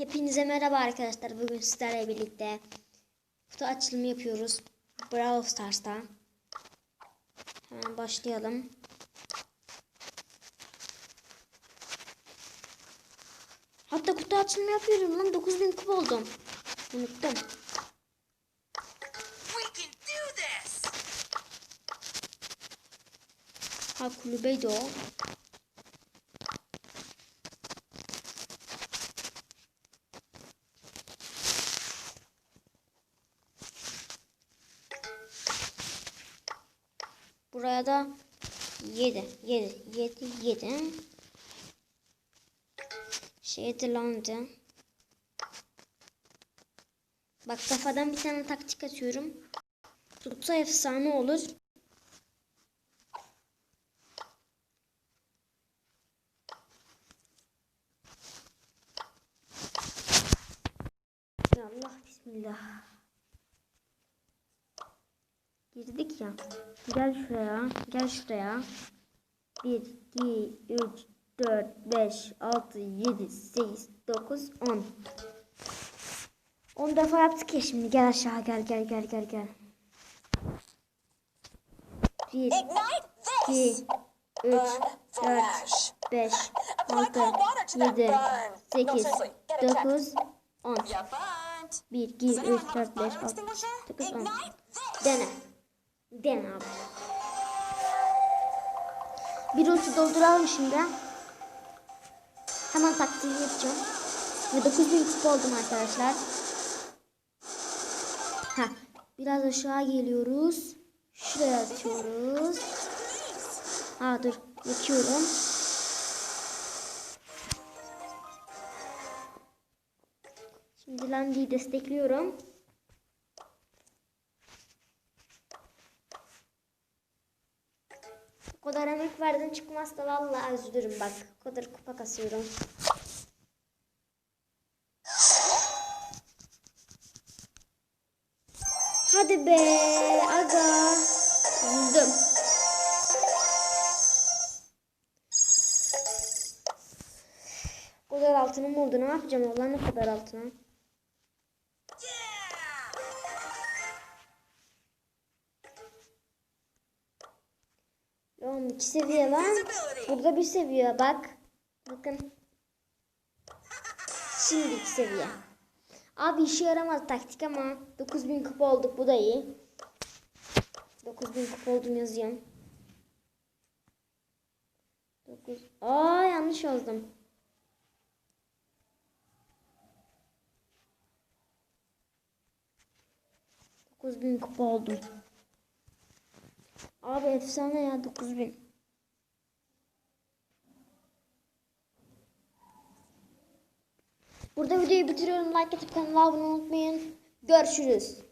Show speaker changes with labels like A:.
A: Hepinize merhaba arkadaşlar. Bugün sizlerle birlikte kutu açılımı yapıyoruz. Brawl Stars'ta. Hemen başlayalım. Hatta kutu açılımı yapıyorum lan. 9000 kupa oldum. Unuttum. Ha kulübeydi o. Buraya da 7 7 7 7 Şeydi landı. Bak kafadan bir tane taktik atıyorum. Tutsa efsane olur. Allah bismillah. Girdik ya. Gel şuraya. Gel şuraya. 1, 2, 3, 4, 5, 6, 7, 8, 9, 10. 10 defa yaptık ya şimdi. Gel aşağı gel gel gel gel gel. 1,
B: Ignite
A: 2,
B: this!
A: 3, 4,
B: Flash!
A: 5,
B: I
A: 6,
B: call water to that
A: 7,
B: burn. No,
A: 8,
B: seriously, get it checked.
A: 9, 10.
B: You burnt!
A: 1, 2,
B: Does
A: 3,
B: anyone have
A: 4,
B: a
A: 5,
B: fire
A: 6,
B: extinguisher?
A: 9, 10.
B: Ignite this!
A: Dene. Dene abi. Bir ulti dolduralım şimdi. Hemen taktiğini yapacağım. Ve 9000 kupa oldum arkadaşlar. Ha, biraz aşağı geliyoruz. Şuraya atıyoruz. Ha dur, geçiyorum. Şimdi Landi'yi destekliyorum. Kadar emek verdim çıkmazsa vallahi üzülürüm bak. O kadar kupa kasıyorum. Hadi be aga. Üzüldüm. Kadar altınım oldu. Ne yapacağım Allah ne kadar altına? İki seviye lan. Burada bir seviye bak. Bakın. Şimdi iki seviye. Abi işe yaramaz taktik ama 9000 kupa olduk bu da iyi. 9000 kupa oldum yazıyorum. 9 Aa yanlış yazdım. Bin kupa oldum. Abi efsane ya 9000. Burada videoyu bitiriyorum. Like atıp kanala abone olmayı unutmayın. Görüşürüz.